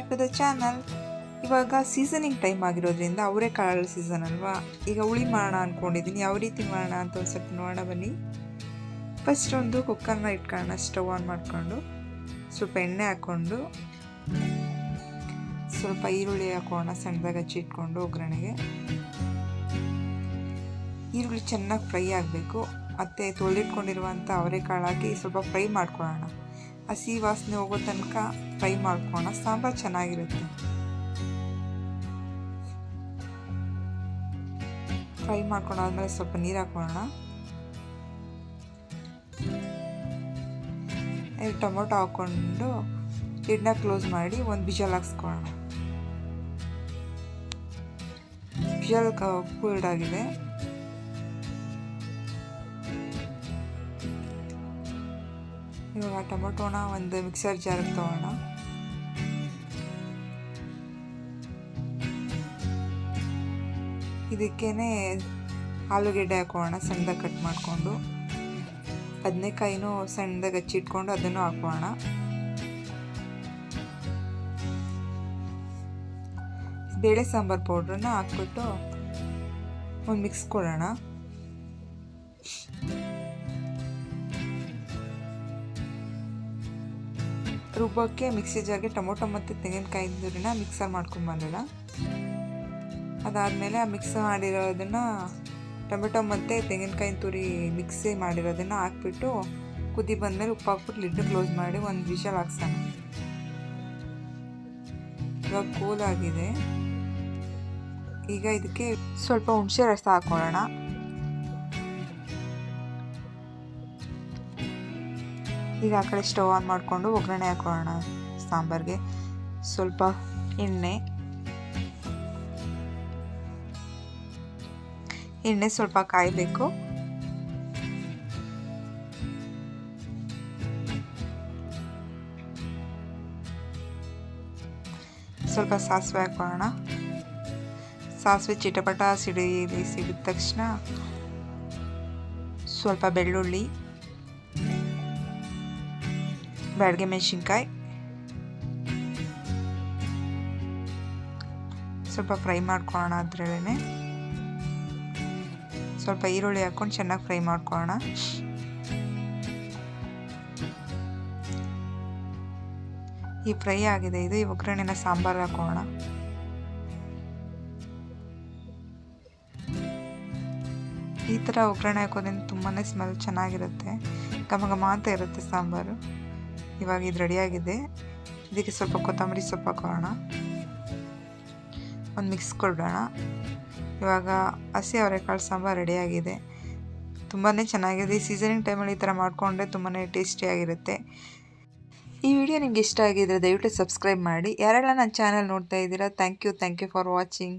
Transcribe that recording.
To the channel ಇವಾಗ seasoning time ಆಗಿರೋದ್ರಿಂದ ಅವರೆಕಾಳು ಸೀಸನ್ ಅಲ್ವಾ? ಈಗ ಹುಳಿ ಮಾಡೋಣ ಅಂದ್ಕೊಂಡಿದ್ದೀನಿ ಯಾವ ರೀತಿ ಮಾಡೋಣ ಅಂತ ಒಂದು ಸ್ವಲ್ಪ ನೋಡೋಣ ಬನ್ನಿ. ಫಸ್ಟ್ ಒಂದು ಕುಕ್ಕರ್ನ ಇಟ್ಕೊಳ್ಳೋಣ. ಸ್ಟವ್ ಆನ್ ಮಾಡಿಕೊಂಡು ಸ್ವಲ್ಪ ಎಣ್ಣೆ ಹಾಕ್ಕೊಂಡು ಸ್ವಲ್ಪ ಈರುಳ್ಳಿ ಹಾಕೋಣ. ಹಚ್ಚಿ ಇಟ್ಕೊಂಡು ಒಗ್ಗರಣೆಗೆ. ಈರುಳ್ಳಿ ಚೆನ್ನಾಗಿ ಫ್ರೈ ಆಗಬೇಕು. ಮತ್ತು ತೊಳೆದಿಟ್ಕೊಂಡಿರುವಂಥ ಅವರೆಕಾಳು ಹಾಕಿ ಸ್ವಲ್ಪ ಫ್ರೈ ಮಾಡ್ಕೊಳ್ಳೋಣ. ಹಸಿ ವಾಸನೆ ಹೋಗೋ ತನಕ ಫ್ರೈ ಮಾಡ್ಕೋಣ ಸಾಂಬಾರು ಚೆನ್ನಾಗಿರುತ್ತೆ. ಫ್ರೈ ಮಾಡ್ಕೊಂಡಾದ್ಮೇಲೆ ಸ್ವಲ್ಪ ನೀರು ಹಾಕೋಣ ಟೊಮೊಟೊ ಹಾಕ್ಕೊಂಡು ಲಿಡ್ನ ಕ್ಲೋಸ್ ಮಾಡಿ ಒಂದು ಬಿಜಲ್ ಹಾಕ್ಸ್ಕೊಳ್ಳೋಣ ಬಿಜಲ್ ಕೂಲ್ಡ್ ಆಗಿದೆ. ಇವಾಗ ಟೊಮೊಟೊನ ಒಂದು ಮಿಕ್ಸರ್ ಜಾರಿಗೆ ತೊಗೋಣ. ಇದಕ್ಕೇನೆ ಆಲೂಗೆಡ್ಡೆ ಹಾಕೋಣ, ಸಣ್ಣದಾಗಿ ಕಟ್ ಮಾಡಿಕೊಂಡು. ಬದನೆಕಾಯಿನೂ ಸಣ್ಣದಾಗಿ ಹಚ್ಚಿಟ್ಕೊಂಡು ಅದನ್ನು ಹಾಕೋಣ. ಬೇಳೆ ಸಾಂಬಾರು ಪೌಡ್ರನ್ನ ಹಾಕ್ಬಿಟ್ಟು ಒಂದು ಮಿಕ್ಸ್ ಕೊಡೋಣ. ರುಬ್ಬಕ್ಕೆ ಮಿಕ್ಸಿ ಜಾರ್ಗೆ ಟೊಮೊಟೊ ಮತ್ತು ತೆಂಗಿನಕಾಯಿ ತುರಿನ ಮಿಕ್ಸರ್ ಮಾಡ್ಕೊಂಬಂದಿಲ್ಲ ಅದಾದಮೇಲೆ ಆ ಮಿಕ್ಸ್ ಮಾಡಿರೋದನ್ನು ಟೊಮೆಟೊ ಮತ್ತು ತೆಂಗಿನಕಾಯಿ ತುರಿ ಮಿಕ್ಸಿ ಮಾಡಿರೋದನ್ನು ಹಾಕ್ಬಿಟ್ಟು ಕುದಿ ಬಂದಮೇಲೆ ಉಪ್ಪು ಹಾಕ್ಬಿಟ್ಟು ಲಿಡ್ ಕ್ಲೋಸ್ ಮಾಡಿ ಒಂದು ವಿಷಲ್ ಹಾಕ್ಸೋಣ. ಇವಾಗ ಕೂಲ್ ಆಗಿದೆ. ಈಗ ಇದಕ್ಕೆ ಸ್ವಲ್ಪ ಹುಣಸೆ ರಸ ಹಾಕೊಳ್ಳೋಣ ಈಗ ಆ ಕಡೆ ಸ್ಟವ್ ಆನ್ ಮಾಡಿಕೊಂಡು ಒಗ್ಗರಣೆ ಹಾಕೋಣ. ಸಾಂಬಾರಿಗೆ ಸ್ವಲ್ಪ ಎಣ್ಣೆ. ಎಣ್ಣೆ ಸ್ವಲ್ಪ ಕಾಯಬೇಕು. ಸ್ವಲ್ಪ ಸಾಸಿವೆ ಹಾಕೋಣ. ಸಾಸಿವೆ ಚಿಟಪಟ ಸಿಡಿ ಸಿಡಿದ ತಕ್ಷಣ ಸ್ವಲ್ಪ ಬೆಳ್ಳುಳ್ಳಿ. ಬ್ಯಾಡಗೆ ಮೆಣಸಿನ್ಕಾಯಿ ಸ್ವಲ್ಪ ಫ್ರೈ ಮಾಡ್ಕೊಳ್ಳೋಣ ಅದರಲ್ಲೇ ಸ್ವಲ್ಪ ಈರುಳ್ಳಿ ಹಾಕ್ಕೊಂಡು ಚೆನ್ನಾಗಿ ಫ್ರೈ ಮಾಡ್ಕೊಳ್ಳೋಣ. ಈ ಫ್ರೈ ಆಗಿದೆ ಇದು, ಈ ಒಗ್ಗರಣೆನ ಸಾಂಬಾರು ಹಾಕೋಣ ಈ ಥರ ಒಗ್ಗರಣೆ ಹಾಕೋದ್ರಿಂದ ತುಂಬಾ ಸ್ಮೆಲ್ ಚೆನ್ನಾಗಿರುತ್ತೆ. ಘಮ ಅಂತ ಇರುತ್ತೆ ಸಾಂಬಾರು. ಇವಾಗ ಇದು ರೆಡಿಯಾಗಿದೆ ಇದಕ್ಕೆ ಸ್ವಲ್ಪ ಕೊತ್ತಂಬರಿ ಸೊಪ್ಪು ಹಾಕೋಣ ಒಂದು ಮಿಕ್ಸ್ ಕೊಡೋಣ. ಇವಾಗ ಹಸಿ ಅವರೆಕಾಳು ಸಾಂಬಾರು ರೆಡಿಯಾಗಿದೆ ತುಂಬಾ ಚೆನ್ನಾಗಿದೆ. ಈ ಸೀಸನಿಂಗ್ ಟೈಮಲ್ಲಿ ಈ ಥರ ಮಾಡಿಕೊಂಡ್ರೆ ತುಂಬಾ ಟೇಸ್ಟಿಯಾಗಿರುತ್ತೆ ಈ ವಿಡಿಯೋ ನಿಮ್ಗೆ ಇಷ್ಟ ಆಗಿದ್ರೆ ದಯವಿಟ್ಟು ಸಬ್ಸ್ಕ್ರೈಬ್ ಮಾಡಿ. ಯಾರೆಲ್ಲ ನನ್ನ ಚಾನಲ್ ನೋಡ್ತಾ ಇದ್ದೀರಾ thank you thank you for watching